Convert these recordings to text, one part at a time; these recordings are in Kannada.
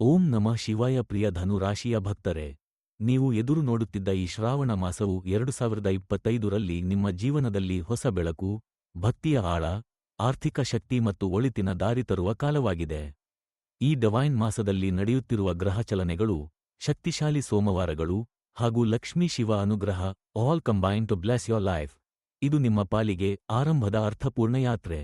ಓಂ ನಮಃ ಶಿವಾಯ ಪ್ರಿಯ ಧನು ರಾಶಿಯ ಭಕ್ತರೆ, ನೀವು ಎದುರು ನೋಡುತ್ತಿದ್ದ ಈ ಶ್ರಾವಣ ಮಾಸವು ಎರಡು ಸಾವಿರದ ಇಪ್ಪತ್ತೈದರಲ್ಲಿ ನಿಮ್ಮ ಜೀವನದಲ್ಲಿ ಹೊಸ ಬೆಳಕು, ಭಕ್ತಿಯ ಆಳ, ಆರ್ಥಿಕ ಶಕ್ತಿ ಮತ್ತು ಒಳಿತಿನ ದಾರಿ ತರುವ ಕಾಲವಾಗಿದೆ. ಈ ಡವೈನ್ ಮಾಸದಲ್ಲಿ ನಡೆಯುತ್ತಿರುವ ಗ್ರಹಚಲನೆಗಳು, ಶಕ್ತಿಶಾಲಿ ಸೋಮವಾರಗಳು ಹಾಗೂ ಲಕ್ಷ್ಮೀ ಶಿವ ಅನುಗ್ರಹ, all combine to bless your life. ಇದು ನಿಮ್ಮ ಪಾಲಿಗೆ ಆರಂಭದ ಅರ್ಥಪೂರ್ಣ ಯಾತ್ರೆ.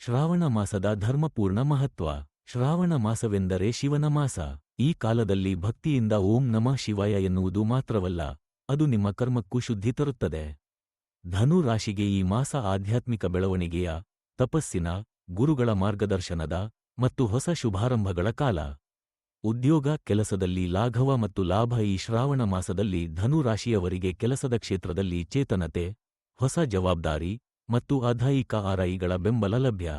ಶ್ರಾವಣ ಮಾಸದ ಧರ್ಮಪೂರ್ಣ ಮಹತ್ವ. ಶ್ರಾವಣ ಮಾಸವೆಂದರೆ ಶಿವನ ಮಾಸ. ಈ ಕಾಲದಲ್ಲಿ ಭಕ್ತಿಯಿಂದ ಓಂ ನಮಃ ಶಿವಾಯ ಎನ್ನುವುದು ಮಾತ್ರವಲ್ಲ, ಅದು ನಿಮ್ಮ ಕರ್ಮಕ್ಕೂ ಶುದ್ಧಿ ತರುತ್ತದೆ. ಧನು ರಾಶಿಗೆ ಈ ಮಾಸ ಆಧ್ಯಾತ್ಮಿಕ ಬೆಳವಣಿಗೆಯ, ತಪಸ್ಸಿನ, ಗುರುಗಳ ಮಾರ್ಗದರ್ಶನದ ಮತ್ತು ಹೊಸ ಶುಭಾರಂಭಗಳ ಕಾಲ. ಉದ್ಯೋಗ, ಕೆಲಸದಲ್ಲಿ ಲಾಘವ ಮತ್ತು ಲಾಭ ಈ ಶ್ರಾವಣ ಮಾಸದಲ್ಲಿ ಧನು ರಾಶಿಯವರಿಗೆ ಕೆಲಸದ ಕ್ಷೇತ್ರದಲ್ಲಿ ಚೇತನತೆ, ಹೊಸ ಜವಾಬ್ದಾರಿ ಮತ್ತು ಅಧಾಯಿಕ ಆರೈಗಳ ಬೆಂಬಲ ಲಭ್ಯ.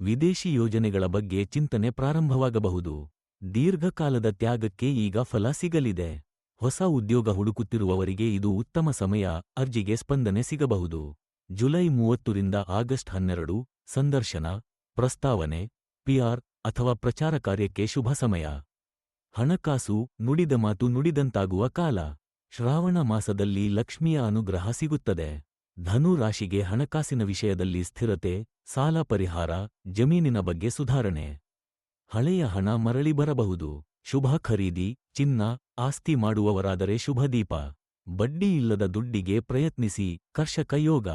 ವಿದೇಶಿ ಯೋಜನೆಗಳ ಬಗ್ಗೆ ಚಿಂತನೆ ಪ್ರಾರಂಭವಾಗಬಹುದು. ದೀರ್ಘಕಾಲದ ತ್ಯಾಗಕ್ಕೆ ಈಗ ಫಲ ಸಿಗಲಿದೆ. ಹೊಸ ಉದ್ಯೋಗ ಹುಡುಕುತ್ತಿರುವವರಿಗೆ ಇದು ಉತ್ತಮ ಸಮಯ, ಅರ್ಜಿಗೆ ಸ್ಪಂದನೆ ಸಿಗಬಹುದು. ಜುಲೈ ಮೂವತ್ತರಿಂದ ಆಗಸ್ಟ್ ಹನ್ನೆರಡು, ಸಂದರ್ಶನ, ಪ್ರಸ್ತಾವನೆ, ಪಿಆರ್ ಅಥವಾ ಪ್ರಚಾರ ಕಾರ್ಯಕ್ಕೆ ಶುಭ ಸಮಯ. ಹಣಕಾಸು, ನುಡಿದ ಮಾತು ನುಡಿದಂತಾಗುವ ಕಾಲ. ಶ್ರಾವಣ ಮಾಸದಲ್ಲಿ ಲಕ್ಷ್ಮಿಯ ಅನುಗ್ರಹ ಸಿಗುತ್ತದೆ. ಧನು ರಾಶಿಗೆ ಹಣಕಾಸಿನ ವಿಷಯದಲ್ಲಿ ಸ್ಥಿರತೆ ಸಾಲ ಪರಿಹಾರ, ಜಮೀನಿನ ಬಗ್ಗೆ ಸುಧಾರಣೆ. ಹಳೆಯ ಹಣ ಮರಳಿ ಬರಬಹುದು. ಶುಭ ಖರೀದಿ, ಚಿನ್ನ, ಆಸ್ತಿ ಮಾಡುವವರಾದರೆ ಶುಭದೀಪ ಬಡ್ಡಿ ಇಲ್ಲದ ದುಡ್ಡಿಗೆ ಪ್ರಯತ್ನಿಸಿ, ಕರ್ಷಕ ಯೋಗ.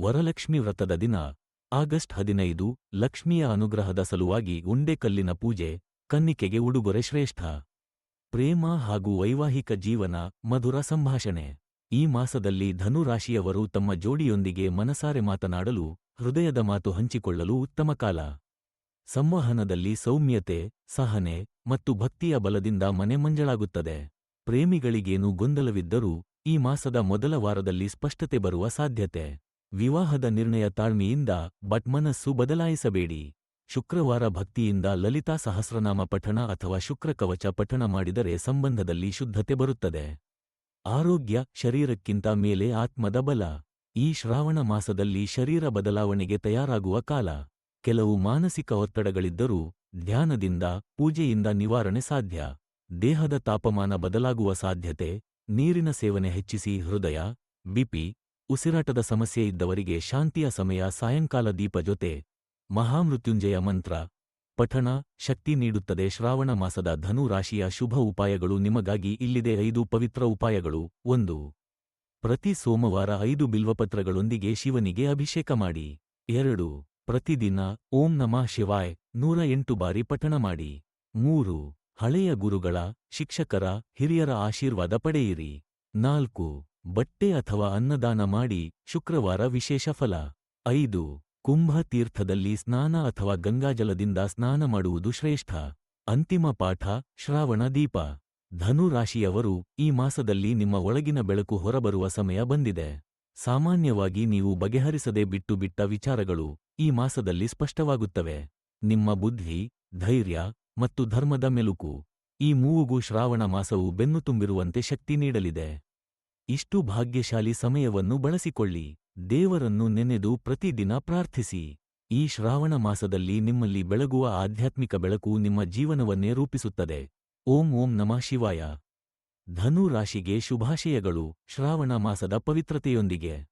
ವರಲಕ್ಷ್ಮಿ ವ್ರತದ ದಿನ. ಆಗಸ್ಟ್ ಹದಿನೈದು, ಲಕ್ಷ್ಮಿಯ ಅನುಗ್ರಹದ ಸಲುವಾಗಿ ಉಂಡೆಕಲ್ಲಿನ ಪೂಜೆ, ಕನ್ನಿಕೆಗೆ ಉಡುಗೊರೆ ಶ್ರೇಷ್ಠ. ಪ್ರೇಮ ಹಾಗೂ ವೈವಾಹಿಕ ಜೀವನ, ಮಧುರ ಸಂಭಾಷಣೆ. ಈ ಮಾಸದಲ್ಲಿ ಧನುರಾಶಿಯವರು ತಮ್ಮ ಜೋಡಿಯೊಂದಿಗೆ ಮನಸಾರೆ ಮಾತನಾಡಲು ಹೃದಯದ ಮಾತು ಹಂಚಿಕೊಳ್ಳಲು ಉತ್ತಮ ಕಾಲ. ಸಂವಹನದಲ್ಲಿ ಸೌಮ್ಯತೆ, ಸಹನೆ ಮತ್ತು ಭಕ್ತಿಯ ಬಲದಿಂದ ಮನೆ ಮಂಜಳಾಗುತ್ತದೆ. ಪ್ರೇಮಿಗಳಿಗೇನು ಗೊಂದಲವಿದ್ದರೂ ಈ ಮಾಸದ ಮೊದಲ ವಾರದಲ್ಲಿ ಸ್ಪಷ್ಟತೆ ಬರುವ ಸಾಧ್ಯತೆ. ವಿವಾಹದ ನಿರ್ಣಯ ತಾಳ್ಮೆಯಿಂದ ಬಟ್ ಮನಸ್ಸು ಬದಲಾಯಿಸಬೇಡಿ. ಶುಕ್ರವಾರ ಭಕ್ತಿಯಿಂದ ಲಲಿತಾ ಸಹಸ್ರನಾಮ ಪಠಣ ಅಥವಾ ಶುಕ್ರಕವಚ ಪಠಣ ಮಾಡಿದರೆ ಸಂಬಂಧದಲ್ಲಿ ಶುದ್ಧತೆ ಬರುತ್ತದೆ. ಆರೋಗ್ಯ ಶರೀರಕ್ಕಿಂತ ಮೇಲೆ ಆತ್ಮದ ಬಲ. ಈ ಶ್ರಾವಣ ಮಾಸದಲ್ಲಿ ಶರೀರ ಬದಲಾವಣೆಗೆ ತಯಾರಾಗುವ ಕಾಲ. ಕೆಲವು ಮಾನಸಿಕ ಒತ್ತಡಗಳಿದ್ದರೂ ಧ್ಯಾನದಿಂದ, ಪೂಜೆಯಿಂದ ನಿವಾರಣೆ ಸಾಧ್ಯ. ದೇಹದ ತಾಪಮಾನ ಬದಲಾಗುವ ಸಾಧ್ಯತೆ, ನೀರಿನ ಸೇವನೆ ಹೆಚ್ಚಿಸಿ ಹೃದಯ, ಬಿಪಿ, ಉಸಿರಾಟದ ಸಮಸ್ಯೆ ಇದ್ದವರಿಗೆ ಶಾಂತಿಯ ಸಮಯ ಸಾಯಂಕಾಲ ದೀಪ ಜೊತೆ. ಮಹಾಮೃತ್ಯುಂಜಯ ಮಂತ್ರ, ಪಠಣ ಶಕ್ತಿ ನೀಡುತ್ತದೆ. ಶ್ರಾವಣ ಮಾಸದ ಧನು ರಾಶಿಯ ಶುಭ ಉಪಾಯಗಳು ನಿಮಗಾಗಿ ಇಲ್ಲಿದೆ. ಐದು ಪವಿತ್ರ ಉಪಾಯಗಳು. ಒಂದು ಪ್ರತಿ ಸೋಮವಾರ ಐದು ಬಿಲ್ವಪತ್ರಗಳೊಂದಿಗೆ ಶಿವನಿಗೆ ಅಭಿಷೇಕ ಮಾಡಿ. ಎರಡು, ಪ್ರತಿದಿನ ಓಂ ನಮಃ ಶಿವಾಯ್, ನೂರ ಎಂಟು ಬಾರಿ ಪಠಣ ಮಾಡಿ. ಮೂರು, ಹಳೆಯ ಗುರುಗಳ, ಶಿಕ್ಷಕರ, ಹಿರಿಯರ ಆಶೀರ್ವಾದ ಪಡೆಯಿರಿ. ನಾಲ್ಕು, ಬಟ್ಟೆ ಅಥವಾ ಅನ್ನದಾನ ಮಾಡಿ ಶುಕ್ರವಾರ ವಿಶೇಷ ಫಲ. ಐದು, ಕುಂಭ ತೀರ್ಥದಲ್ಲಿ ಸ್ನಾನ ಅಥವಾ ಗಂಗಾಜಲದಿಂದ ಸ್ನಾನ ಮಾಡುವುದು ಶ್ರೇಷ್ಠ. ಅಂತಿಮ ಪಾಠ, ಶ್ರಾವಣ ದೀಪ. ಧನು ರಾಶಿಯವರು ಈ ಮಾಸದಲ್ಲಿ ನಿಮ್ಮ ಒಳಗಿನ ಬೆಳಕು ಹೊರಬರುವ ಸಮಯ ಬಂದಿದೆ. ಸಾಮಾನ್ಯವಾಗಿ ನೀವು ಬಗೆಹರಿಸದೆ ಬಿಟ್ಟು ಬಿಟ್ಟ ವಿಚಾರಗಳು ಈ ಮಾಸದಲ್ಲಿ ಸ್ಪಷ್ಟವಾಗುತ್ತವೆ. ನಿಮ್ಮ ಬುದ್ಧಿ, ಧೈರ್ಯ ಮತ್ತು ಧರ್ಮದ ಮೆಲುಕು ಈ ಮೂವುಗೂ ಶ್ರಾವಣ ಮಾಸವು ಬೆನ್ನು ತುಂಬಿರುವಂತೆ ಶಕ್ತಿ ನೀಡಲಿದೆ. ಇಷ್ಟು ಭಾಗ್ಯಶಾಲಿ ಸಮಯವನ್ನು ಬಳಸಿಕೊಳ್ಳಿ. ದೇವರನ್ನು ನೆನೆದು ಪ್ರತಿದಿನ ಪ್ರಾರ್ಥಿಸಿ. ಈ ಶ್ರಾವಣ ಮಾಸದಲ್ಲಿ ನಿಮ್ಮಲ್ಲಿ ಬೆಳಗುವ ಆಧ್ಯಾತ್ಮಿಕ ಬೆಳಕು ನಿಮ್ಮ ಜೀವನವನ್ನೇ ರೂಪಿಸುತ್ತದೆ. ಓಂ ಓಂ ನಮಃ ಶಿವಾಯ. ಧನು ರಾಶಿಗೆ ಶುಭಾಶಯಗಳು ಶ್ರಾವಣ ಮಾಸದ ಪವಿತ್ರತೆಯೊಂದಿಗೆ.